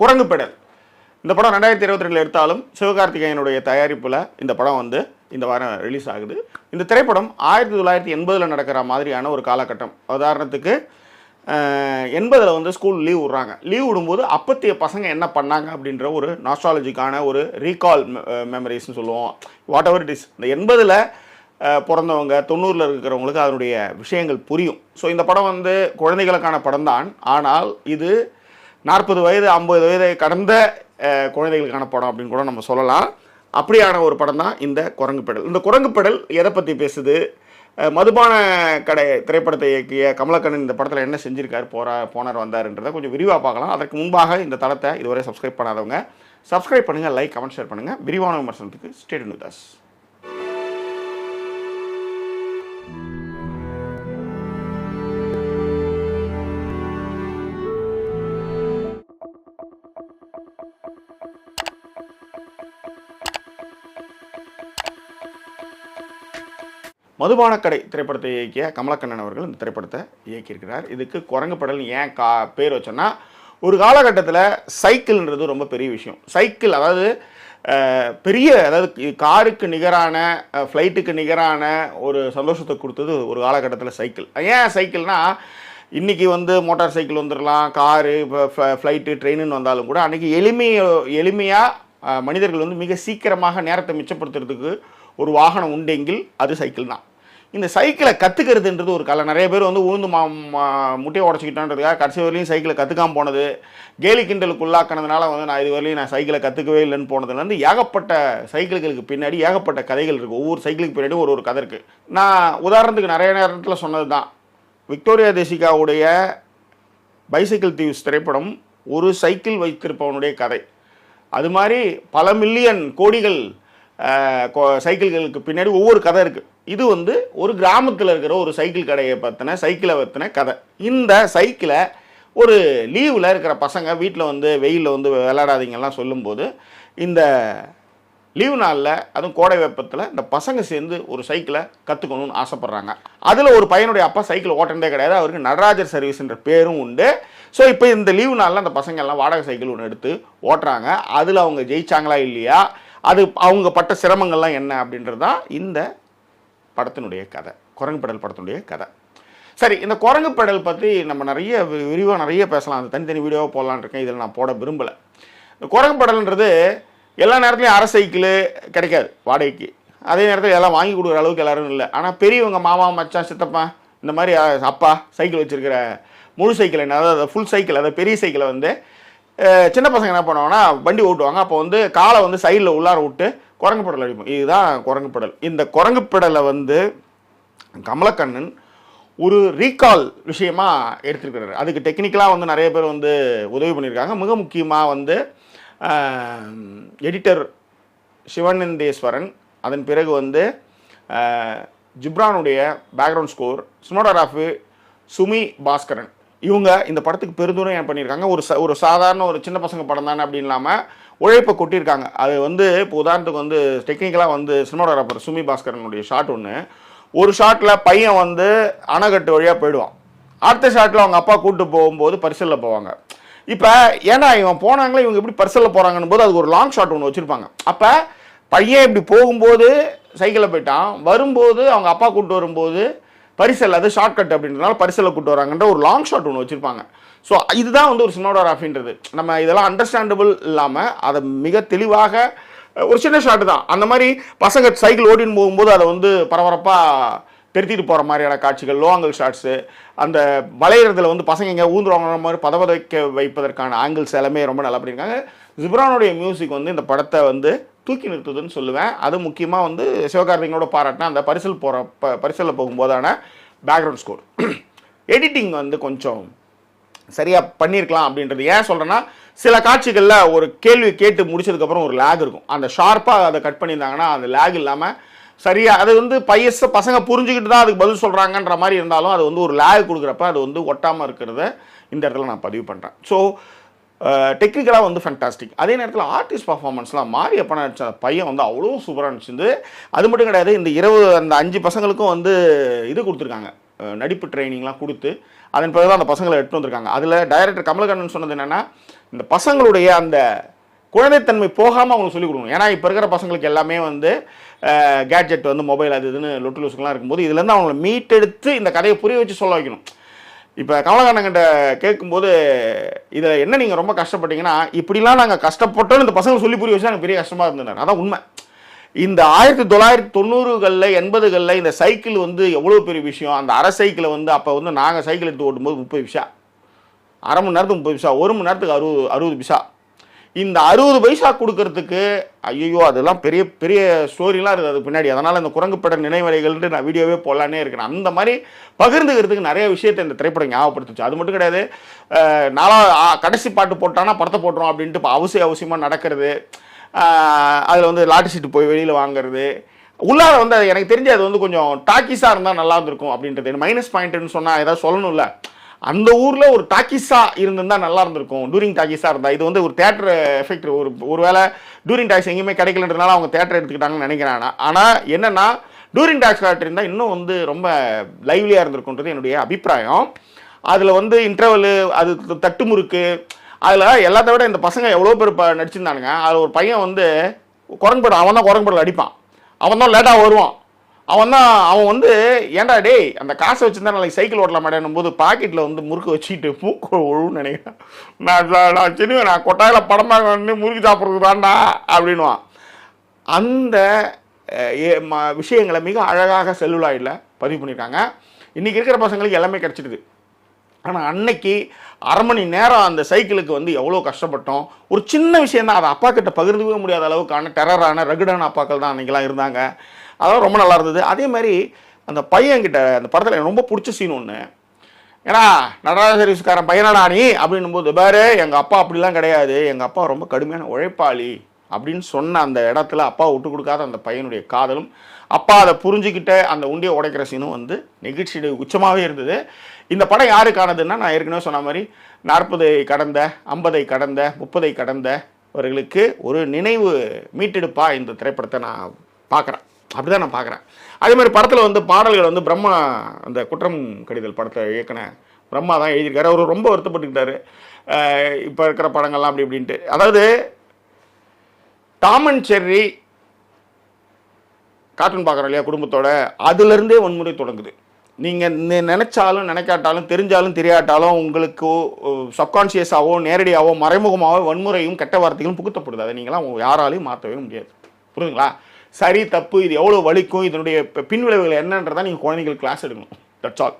குரங்கு பெடல். இந்த படம் ரெண்டாயிரத்தி இருபத்தி ரெண்டில் எடுத்தாலும் சிவகார்த்திகேயனுடைய தயாரிப்பில் இந்த படம் வந்து இந்த வாரம் ரிலீஸ் ஆகுது. இந்த திரைப்படம் ஆயிரத்தி தொள்ளாயிரத்தி எண்பதில் நடக்கிற மாதிரியான ஒரு காலகட்டம். உதாரணத்துக்கு எண்பதில் வந்து ஸ்கூல் லீவ் விட்றாங்க. லீவ் விடும்போது அப்பத்திய பசங்க என்ன பண்ணாங்க அப்படின்ற ஒரு நாஸ்ட்ராலஜிக்கான ஒரு ரீகால் மெமரிஸ்னு சொல்லுவோம். வாட் எவர் இட் இஸ் இந்த எண்பதில் பிறந்தவங்க தொண்ணூறில் இருக்கிறவங்களுக்கு அதனுடைய விஷயங்கள் புரியும். ஸோ இந்த படம் வந்து குழந்தைகளுக்கான படம் தான் ஆனால் இது நாற்பது வயது ஐம்பது வயதை கடந்த குழந்தைகளுக்கான படம் அப்படின்னு கூட நம்ம சொல்லலாம். அப்படியான ஒரு படம் தான் இந்த குரங்கு பெடல். இந்த குரங்கு பெடல் எதை பற்றி பேசுது? மதுபான கடை திரைப்படத்தை இயக்கிய கமலக்கண்ணன் இந்த படத்தில் என்ன செஞ்சிருக்காரு? போறா போனார் வந்தாருன்றதை கொஞ்சம் விரிவாக பார்க்கலாம். அதற்கு முன்பாக இந்த தளத்தை இதுவரை சப்ஸ்கிரைப் பண்ணாதவங்க சப்ஸ்கிரைப் பண்ணுங்கள் லைக் கமெண்ட் ஷேர் பண்ணுங்கள் விரிவான விமர்சனத்துக்கு ஸ்டேட் வித் தாஸ் மதுபானக்கடை திரைப்படத்தை இயக்கிய கமலக்கண்ணன் அவர்கள் இந்த திரைப்படத்தை இயக்கியிருக்கிறார். இதுக்கு குரங்கு படல் ஏன் கா பேர் வச்சோன்னா ஒரு காலகட்டத்தில் சைக்கிள்ன்றது ரொம்ப பெரிய விஷயம். சைக்கிள் அதாவது பெரிய அதாவது காருக்கு நிகரான ஃப்ளைட்டுக்கு நிகரான ஒரு சந்தோஷத்தை கொடுத்தது ஒரு காலகட்டத்தில் சைக்கிள். ஏன் சைக்கிள்னா இன்றைக்கி வந்து மோட்டார் சைக்கிள் வந்துடலாம் காரு இப்போ ஃப்ளைட்டு ட்ரெயினுன்னு வந்தாலும் கூட அன்றைக்கி எளிமையை எளிமையாக மனிதர்கள் வந்து மிக சீக்கிரமாக நேரத்தை மிச்சப்படுத்துறதுக்கு ஒரு வாகனம் உண்டெங்கில் அது சைக்கிள் தான். இந்த சைக்கிளை கற்றுக்கிறதுன்றது ஒரு கலை. நிறைய பேர் வந்து உளுந்து மா முட்டையை உடச்சிக்கிட்டோன்றதுக்காக கடைசி வரையிலையும் சைக்கிளை கற்றுக்காம போனது. கேலி கிண்டலுக்கு உள்ளாக்கினதுனால வந்து நான் இது வரையிலும் நான் சைக்கிளை கற்றுக்கவே இல்லைன்னு போனதுலேருந்து ஏகப்பட்ட சைக்கிள்களுக்கு பின்னாடி ஏகப்பட்ட கதைகள் இருக்குது ஒவ்வொரு சைக்கிளுக்கு பின்னாடி ஒரு ஒரு கதை இருக்குது நான் உதாரணத்துக்கு நிறைய நேரத்தில் சொன்னது தான். விக்டோரியா தேசிகாவுடைய பைசைக்கிள் தீவ்ஸ் திரைப்படம் ஒரு சைக்கிள் வைத்திருப்பவனுடைய கதை. அது மாதிரி பல மில்லியன் கோடிகள் சைக்கிள்களுக்கு பின்னாடி ஒவ்வொரு கதை இருக்குது இது வந்து ஒரு கிராமத்தில் இருக்கிற ஒரு சைக்கிள் கடையை பற்றின சைக்கிளை பற்றின கதை. இந்த சைக்கிளை ஒரு லீவில் இருக்கிற பசங்க வீட்டில் வந்து வெயிலில் வந்து விளையாடாதீங்கலாம் சொல்லும்போது இந்த லீவு நாளில் அதுவும் கோடை வெப்பத்தில் இந்த பசங்க சேர்ந்து ஒரு சைக்கிளை கற்றுக்கணும்னு ஆசைப்பட்றாங்க. அதில் ஒரு பையனுடைய அப்பா சைக்கிள் ஓட்டுறதே கிடையாது. அவருக்கு நடராஜர் சர்வீஸ்ன்ற பேரும் உண்டு. ஸோ இப்போ இந்த லீவு நாளில் அந்த பசங்க எல்லாம் வாடகை சைக்கிள் ஒன்று எடுத்து ஓட்டுறாங்க. அதில் அவங்க ஜெயிச்சாங்களா இல்லையா? அது அவங்க பட்ட சிரமங்கள்லாம் என்ன அப்படின்றது தான் இந்த படத்தினுடைய கதை குரங்கு படல் படத்தினுடைய கதை. சரி இந்த குரங்கு படல் பற்றி நம்ம நிறைய விரிவாக நிறைய பேசலாம். அந்த தனித்தனி வீடியோவாக போடலான்னு இருக்கேன். இதில் நான் போட விரும்பலை. இந்த குரங்கு படல்ன்றது எல்லா நேரத்துலையும் அரை சைக்கிள் கிடைக்காது வாடகைக்கு. அதே நேரத்தில் எல்லாம் வாங்கி கொடுக்குற அளவுக்கு எல்லோரும் இல்லை. ஆனால் பெரியவங்க மாமா மச்சான் சித்தப்பா இந்த மாதிரி அப்பா சைக்கிள் வச்சுருக்கிற முழு சைக்கிள் என்ன? அதாவது ஃபுல் சைக்கிள் அதாவது பெரிய சைக்கிளை வந்து சின்ன பசங்க என்ன பண்ணுவாங்கன்னா வண்டி ஓட்டுவாங்க. அப்போ வந்து காலை வந்து சைடில் உள்ளார விட்டு குரங்குபடல் அடிப்போம். இதுதான் குரங்குப்படல் இந்த குரங்குப்படலை வந்து கமலக்கண்ணன் ஒரு ரீகால் விஷயமா எடுத்துருக்கிறாரு. அதுக்கு டெக்னிக்கலாக வந்து நிறைய பேர் வந்து உதவி பண்ணியிருக்காங்க. மிக முக்கியமாக வந்து எடிட்டர் சிவனந்தேஸ்வரன் அதன் பிறகு வந்து ஜிப்ரானுடைய background score cinematography Sumi Bhaskaran. இவங்க இந்த படத்துக்கு பெருந்துணை பண்ணியிருக்காங்க? ஒரு ச ஒரு சாதாரண ஒரு சின்ன பசங்க படம் தானே அப்படின்னு இல்லாமல் உழைப்பை கொட்டியிருக்காங்க. அது வந்து இப்போ உதாரணத்துக்கு வந்து டெக்னிக்கலாக வந்து சினிமாடோகிராஃபர் சுமி பாஸ்கரனுடைய ஷாட் ஒன்று ஒரு ஷாட்டில் பையன் வந்து அணைக்கட்டு வழியாக போயிடுவான். அடுத்த ஷாட்டில் அவங்க அப்பா கூப்பிட்டு போகும்போது பரிசலில் போவாங்க. இப்போ ஏன்னா இவன் போனாங்களே இவங்க எப்படி பரிசலில் போகிறாங்கன்னு போது அதுக்கு ஒரு லாங் ஷாட் ஒன்று வச்சுருப்பாங்க. அப்போ பையன் இப்படி போகும்போது சைக்கிளில் போயிட்டான். வரும்போது அவங்க அப்பா கூப்பிட்டு வரும்போது பரிசல் அது ஷார்ட்கட் அப்படின்றதுனால பரிசலை கூட்டு வராங்கன்ற ஒரு லாங் ஷாட் ஒன்று வச்சுருப்பாங்க. ஸோ இதுதான் வந்து ஒரு சினிமாடோகிராஃபின்றது நம்ம இதெல்லாம் அண்டர்ஸ்டாண்டபிள் இல்லாமல் அதை மிக தெளிவாக ஒரு சின்ன ஷாட் தான். அந்த மாதிரி பசங்க சைக்கிள் ஓடின்னு போகும்போது அதை வந்து பரபரப்பாக திருத்திட்டு போகிற மாதிரியான காட்சிகள் லோ ஆங்கிள் ஷாட்ஸு அந்த வளையிறதுல வந்து பசங்க இங்கே ஊந்துருவாங்கிற மாதிரி பதவதைக்க வைப்பதற்கான ஆங்கிள்ஸ் எல்லாமே ரொம்ப நல்லா பண்ணியிருக்காங்க. ஜிப்ரானுடைய மியூசிக் வந்து இந்த படத்தை வந்து தூக்கி நிறுத்துதுன்னு சொல்லுவேன். அது முக்கியமாக வந்து சிவகார்த்திகனோட பாராட்டினா அந்த பரிசல் போகிற ப பரிசலில் போகும்போதான பேக்ரவுண்ட் ஸ்கோர் எடிட்டிங் வந்து கொஞ்சம் சரியாக பண்ணியிருக்கலாம் அப்படின்றது. ஏன் சொல்கிறேன்னா சில காட்சிகளில் ஒரு கேள்வி கேட்டு முடிச்சதுக்கப்புறம் ஒரு லேக் இருக்கும். அந்த ஷார்ப்பாக அதை கட் பண்ணியிருந்தாங்கன்னா அந்த லேக் இல்லாமல் சரியாக அது வந்து பையச பசங்க புரிஞ்சுக்கிட்டு தான் அதுக்கு பதில் சொல்கிறாங்கன்ற மாதிரி இருந்தாலும் அது வந்து ஒரு லேக் கொடுக்குறப்ப அது வந்து ஒட்டாமல் இருக்கிறத இந்த இடத்துல நான் பதிவு பண்ணுறேன் ஸோ டெக்னிக்கலாக வந்து ஃபண்டாஸ்டிக் அதே நேரத்தில் ஆர்டிஸ்ட் பர்ஃபார்மன்ஸ்லாம் மாறி எப்போ நடிச்ச பையன் வந்து அவ்வளோ சூப்பராக நடிச்சிருந்து அது மட்டும் கிடையாது இந்த இருபது அந்த அஞ்சு பசங்களுக்கும் வந்து இது கொடுத்துருக்காங்க. நடிப்பு ட்ரைனிங்லாம் கொடுத்து அதன் பிறகு தான் அந்த பசங்களை எடுத்து வந்திருக்காங்க. அதில் டைரக்டர் கமலகண்ணன் சொன்னது என்னென்னா இந்த பசங்களுடைய அந்த குழந்தைத்தன்மை போகாமல் அவங்களுக்கு சொல்லிக் கொடுக்கணும். ஏன்னா இப்போ இருக்கிற பசங்களுக்கு எல்லாமே வந்து கேட்ஜெட் வந்து மொபைல் அது இதுன்னு லொட்டு லூசுக்கெல்லாம் இருக்கும்போது இதுலேருந்து அவங்கள மீட்டெடுத்து இந்த கதையை புரிய வச்சு சொல்ல வைக்கணும். இப்போ கமலக்கண்ணன்கிட்ட கேட்கும்போது இதில் என்ன நீங்கள் ரொம்ப கஷ்டப்பட்டீங்கன்னா இப்படிலாம் நாங்கள் கஷ்டப்பட்டோன்னு இந்த பசங்க சொல்லி புரிய வச்சு எனக்கு பெரிய கஷ்டமாக இருந்தது அதான் உண்மை. இந்த ஆயிரத்தி தொள்ளாயிரத்தி தொண்ணூறுகளில் எண்பதுகளில் இந்த சைக்கிள் வந்து எவ்வளோ பெரிய விஷயம்? அந்த அரை சைக்கிளை வந்து அப்போ வந்து நாங்கள் சைக்கிள் எடுத்து ஓட்டும்போது முப்பது பைசா. அரை மணி நேரத்துக்கு முப்பது பைசா. ஒரு மணி நேரத்துக்கு அறுபது அறுபது பைசா. இந்த அறுபது பைசா கொடுக்கறதுக்கு ஐயோ அதெல்லாம் பெரிய பெரிய ஸ்டோரிலாம் இருக்குது. அதுக்கு பின்னாடி. அதனால் இந்த குரங்குப்பட நினைவலைகள்ட்டு நான் வீடியோவே போடலானே இருக்கிறேன். அந்த மாதிரி பகிர்ந்துக்கிறதுக்கு நிறைய விஷயத்தை இந்த திரைப்படம் ஞாபகப்படுத்துச்சு. அது மட்டும் கிடையாது நாலா கடைசி பாட்டு போட்டானா படத்தை போட்டுரும் அப்படின்ட்டு இப்போ அவசியம் அவசியமாக நடக்கிறது அதில் வந்து லாட்டி சீட்டு போய் வெளியில் வாங்குறது. உள்ளார வந்து எனக்கு தெரிஞ்சு அது வந்து கொஞ்சம் டாக்கிஸாக இருந்தால் நல்லா இருந்திருக்கும் அப்படின்றது. மைனஸ் பாயிண்ட்னு சொன்னால் ஏதாவது சொல்லணும்ல. அந்த ஊரில் ஒரு டாக்கிஸா இருந்திருந்தா நல்லா இருந்திருக்கும். டூரிங் டாக்கிஸா இருந்தா. இது வந்து ஒரு தேட்டர் எஃபெக்ட். ஒரு ஒருவேளை டூரிங் டாக்ஸ் எங்கேயுமே கிடைக்கலன்றதுனால அவங்க தேட்டர் எடுத்துக்கிட்டாங்கன்னு நினைக்கிறேன் ஆனால் என்னென்னா என்னன்னா டூரிங் டாக்ஸ் காட்டு இருந்தால் இன்னும் வந்து ரொம்ப லைவ்லியாக இருந்திருக்குன்றது என்னுடைய அபிப்பிராயம். அதில் வந்து இன்டர்வலு அது தட்டு முறுக்கு அதில் எல்லாத்த விட இந்த பசங்க எவ்வளோ பேர் இப்போ நடிச்சிருந்தானுங்க. அதில் ஒரு பையன் வந்து குரங்குபடம் அவன் தான் குரங்குபடம் அடிப்பான் அவன் தான் லேட்டாக வருவான். அவன் தான் அவன் வந்து ஏன்டா டேய் அந்த காசை வச்சுருந்தா நாளைக்கு சைக்கிள் ஓட்டலாம் மாட்டேன் போது பாக்கெட்டில் வந்து முறுக்கு வச்சுக்கிட்டு மூக்கு ஒழுன்னு நினைக்கிறேன். நான் நான் நான் சின்ன நான் கொட்டாயில் படமாக வந்து முறுக்கு சாப்பிட்றது தான்டா அப்படின்வான் அந்த ஏ- விஷயங்களை மிக அழகாக செல்லுலாயில் பதிவு பண்ணியிருக்காங்க. இன்றைக்கி இருக்கிற பசங்களுக்கு எல்லாமே கிடச்சிடுது ஆனால் அன்னைக்கு அரை மணி நேரம் அந்த சைக்கிளுக்கு வந்து எவ்வளோ கஷ்டப்பட்டோம். ஒரு சின்ன விஷயம் தான் அதை அப்பா கிட்ட பகிர்ந்துக்கவே முடியாத அளவுக்கான டெரரான ரகுடான அப்பாக்கள் தான் அன்றைக்கெலாம் இருந்தாங்க. அதெல்லாம் ரொம்ப நல்லா இருந்தது. அதே மாதிரி அந்த பையன்கிட்ட அந்த படத்தில் எனக்கு ரொம்ப பிடிச்ச சீன் ஒன்று ஏன்னா நடராஜ சர்வீஸ்காரன் பையனடா நீ? அப்படின்னும் போது பாரு எங்கள் அப்பா அப்படிலாம் கிடையாது. எங்கள் அப்பா ரொம்ப கடுமையான உழைப்பாளி. அப்படின்னு சொன்ன அந்த இடத்துல அப்பா விட்டு கொடுக்காத அந்த பையனுடைய காதலும் அப்பா அதை புரிஞ்சுக்கிட்ட அந்த உண்டியை உடைக்கிற சீனும் வந்து நெகிழ்ச்சியுடைய உச்சமாகவே இருந்தது. இந்த படம் யாருக்கானதுன்னா நான் ஏற்கனவே சொன்ன மாதிரி நாற்பதை கடந்த ஐம்பதை கடந்த முப்பதை கடந்தவர்களுக்கு ஒரு நினைவு மீட்டெடுப்பா இந்த திரைப்படத்தை நான் பார்க்குறேன் அப்படிதான் நான் பார்க்குறேன். அதே மாதிரி படத்தில் வந்து பாடல்கள் வந்து பிரம்மா அந்த குற்றம் கடிதல் படத்தை இயக்குன பிரம்மா தான் எழுதியிருக்காரு. அவர் ரொம்ப வருத்தப்பட்டுக்கிட்டாரு. இப்போ இருக்கிற படங்கள்லாம் அப்படி இப்படின்ட்டு. அதாவது டாமன் செர்ரி கார்ட்டூன் பார்க்குறோம் இல்லையா குடும்பத்தோட? அதுலேருந்தே வன்முறை தொடங்குது. நீங்கள் நினைச்சாலும் நினைக்காட்டாலும் தெரிஞ்சாலும் தெரியாட்டாலும் உங்களுக்கு சப்கான்ஷியஸாவோ நேரடியாகவோ மறைமுகமாகவோ வன்முறையும் கெட்ட வார்த்தைகளும் புகுத்தப்படுது. அதை நீங்களாம் யாராலையும் மாற்றவே முடியாது. புரியுதுங்களா? சரி தப்பு இது எவ்வளோ வலிக்கும் இதனுடைய பின்விளைவுகள் என்னன்றதான் நீங்கள் குழந்தைங்களுக்கு கிளாஸ் எடுக்கணும். தட்ஸ் ஆல்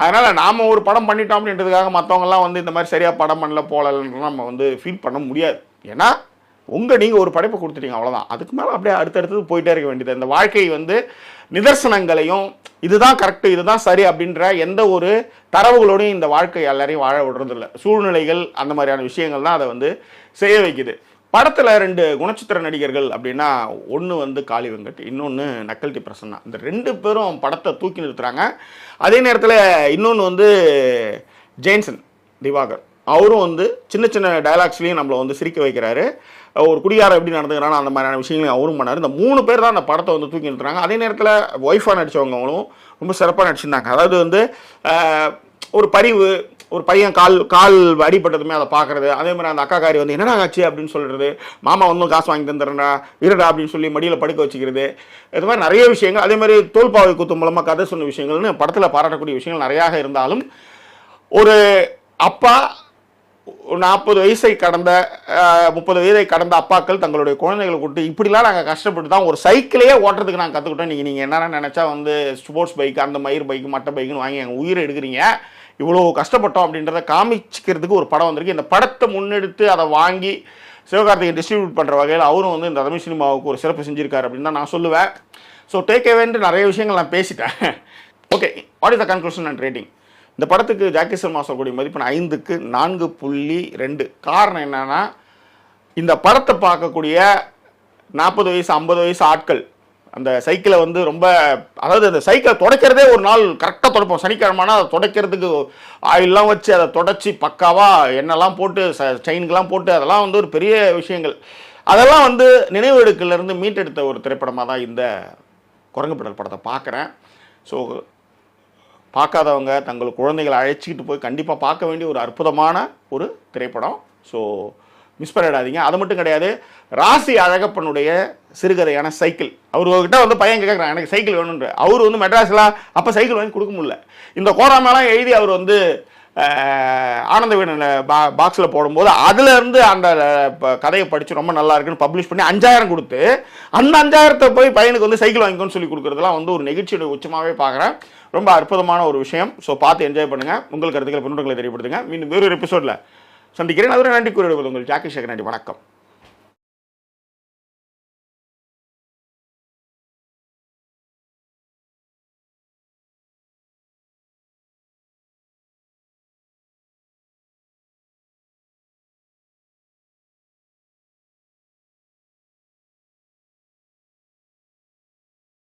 அதனால் நாம் ஒரு படம் பண்ணிட்டோம் அப்படின்றதுக்காக மற்றவங்கலாம் வந்து இந்த மாதிரி சரியாக படம் பண்ணல போகலன்னு நம்ம வந்து ஃபீல் பண்ண முடியாது. ஏன்னா உங்கள் நீங்கள் ஒரு படைப்பை கொடுத்துட்டீங்க அவ்வளோதான் அதுக்கு மேலே அப்படியே அடுத்தடுத்தது போயிட்டே இருக்க வேண்டியது. இந்த வாழ்க்கை வந்து நிதர்சனங்களையும் இதுதான் கரெக்டு இதுதான் சரி அப்படின்ற எந்த ஒரு தரவுகளோடையும் இந்த வாழ்க்கை எல்லாரையும் வாழ விடுறதில்ல. சூழ்நிலைகள் அந்த மாதிரியான விஷயங்கள் தான் அதை வந்து செய்ய வைக்குது. படத்தில் ரெண்டு குணச்சித்திர நடிகர்கள் அப்படின்னா ஒன்று வந்து காளி வெங்கட் இன்னொன்று நக்கல்தி பிரசன்னா. இந்த ரெண்டு பேரும் படத்தை தூக்கி நிறுத்துறாங்க. அதே நேரத்தில் இன்னொன்று வந்து ஜெயின்சன் திவாகர். அவரும் வந்து சின்ன சின்ன டயலாக்ஸ்லையும் நம்மளை வந்து சிரிக்க வைக்கிறாரு. ஒரு குடியாரம் எப்படி நடந்துக்கிறானோ அந்த மாதிரியான விஷயங்களையும் அவரும் பண்ணார். இந்த மூணு பேர் தான் அந்த படத்தை வந்து தூக்கி நிறுத்துறாங்க. அதே நேரத்தில் ஒய்ஃபாக நடித்தவங்களும் ரொம்ப சிறப்பாக நடிச்சிருந்தாங்க. அதாவது வந்து ஒரு பரிவு ஒரு பையன் கால் கால் அடிபட்டதுமே அதை பார்க்கறது. அதே மாதிரி அந்த அக்காக்காரி வந்து என்னடா ஆச்சு? அப்படின்னு சொல்கிறது மாமா வந்து காசு வாங்கி தந்துடுறா இருடா அப்படின்னு சொல்லி மடியில் படுக்க வச்சுக்கிறது. இது மாதிரி நிறைய விஷயங்கள். அதே மாதிரி தோல்பாவை குத்து மூலமாக கதை சொன்ன விஷயங்கள்னு படத்தில் பாராட்டக்கூடிய விஷயங்கள் நிறையாக இருந்தாலும் ஒரு அப்பா நாற்பது வயசை கடந்த முப்பது வயதை கடந்த அப்பாக்கள் தங்களுடைய குழந்தைகளை கூட்டு இப்படிலாம் நாங்கள் கஷ்டப்பட்டு தான் ஒரு சைக்கிளையே ஓட்டுறதுக்கு நாங்கள் கற்றுக்கிட்டோம் நீங்கள் நீங்கள் என்னென்ன நினச்சா வந்து ஸ்போர்ட்ஸ் பைக் அந்த மயிர் பைக் மட்ட பைக்குன்னு வாங்கி எங்கள் உயிரை எடுக்கிறீங்க. இவ்வளோ கஷ்டப்பட்டோம். அப்படின்றத காமிச்சிக்கிறதுக்கு ஒரு படம் வந்திருக்கு. இந்த படத்தை முன்னெடுத்து அதை வாங்கி சிவகார்த்திகை டிஸ்ட்ரிபியூட் பண்ணுற வகையில் அவரும் வந்து இந்த தமிழ் சினிமாவுக்கு ஒரு சிறப்பு செஞ்சுருக்காரு அப்படின்னு தான் நான் சொல்லுவேன். ஸோ டேக் அவேன்ட்டு நிறைய விஷயங்கள் நான் பேசிட்டேன். Okay what is the conclusion and rating இந்த படத்துக்கு ஜாக்கி சர்மா சொல்லக்கூடிய மதிப்பெண் ஐந்துக்கு நான்கு புள்ளி ரெண்டு. காரணம் என்னன்னா இந்த படத்தை பார்க்கக்கூடிய நாற்பது வயசு ஐம்பது வயசு ஆட்கள் அந்த சைக்கிளை வந்து ரொம்ப அதாவது அந்த சைக்கிளை துடைக்கிறதே ஒரு நாள் கரெக்டாக துடைப்போம். சனிக்கிழமைனா அதை துடைக்கிறதுக்கு ஆயிலெலாம் வச்சு அதை தொடச்சி பக்காவாக எண்ணெய்லாம் போட்டு ச செயின்கெலாம் போட்டு அதெல்லாம் வந்து ஒரு பெரிய விஷயங்கள். அதெல்லாம் வந்து நினைவெடுக்கிலேருந்து மீட்டெடுத்த ஒரு திரைப்படமாக தான் இந்த குரங்குப்படல் படத்தை பார்க்குறேன். ஸோ பார்க்காதவங்க தங்கள் குழந்தைகளை அழைச்சிக்கிட்டு போய் கண்டிப்பாக பார்க்க வேண்டிய ஒரு அற்புதமான ஒரு திரைப்படம். ஸோ மிஸ் பண்ணிடாதீங்க. அது மட்டும் கிடையாது ராசி அழகப்பனுடைய சிறுகதையான சைக்கிள். அவர்கிட்ட வந்து பையன் கேட்குறான் எனக்கு சைக்கிள் வேணுன்ற அவர் வந்து மெட்ராஸில் அப்போ சைக்கிள் வாங்கி கொடுக்க முடியல. இந்த கோராமெல்லாம் எழுதி அவர் வந்து ஆனந்த வீடன் பா பாக்ஸில் போடும்போது அதுலேருந்து அந்த கதையை படித்து ரொம்ப நல்லா இருக்குன்னு பப்ளிஷ் பண்ணி அஞ்சாயிரம் கொடுத்து அந்த அஞ்சாயிரத்தை போய் பையனுக்கு வந்து சைக்கிள் வாங்கிக்கோன்னு சொல்லி கொடுக்குறதுலாம் வந்து ஒரு நிகழ்ச்சியோட உச்சமாகவே பார்க்குறேன். ரொம்ப அற்புதமான ஒரு விஷயம். ஸோ பார்த்து என்ஜாய் பண்ணுங்கள் உங்கள் கருத்துக்களை பின்னோட்டங்களை தெரியப்படுத்துங்க. மீண்டும் வேறொரு எபிசோடில் சந்திக்கிறேன். அதுவரை நன்றி கூறிவிடுவது உங்கள் ஜாக்கி சேகர் நன்றி. வணக்கம்.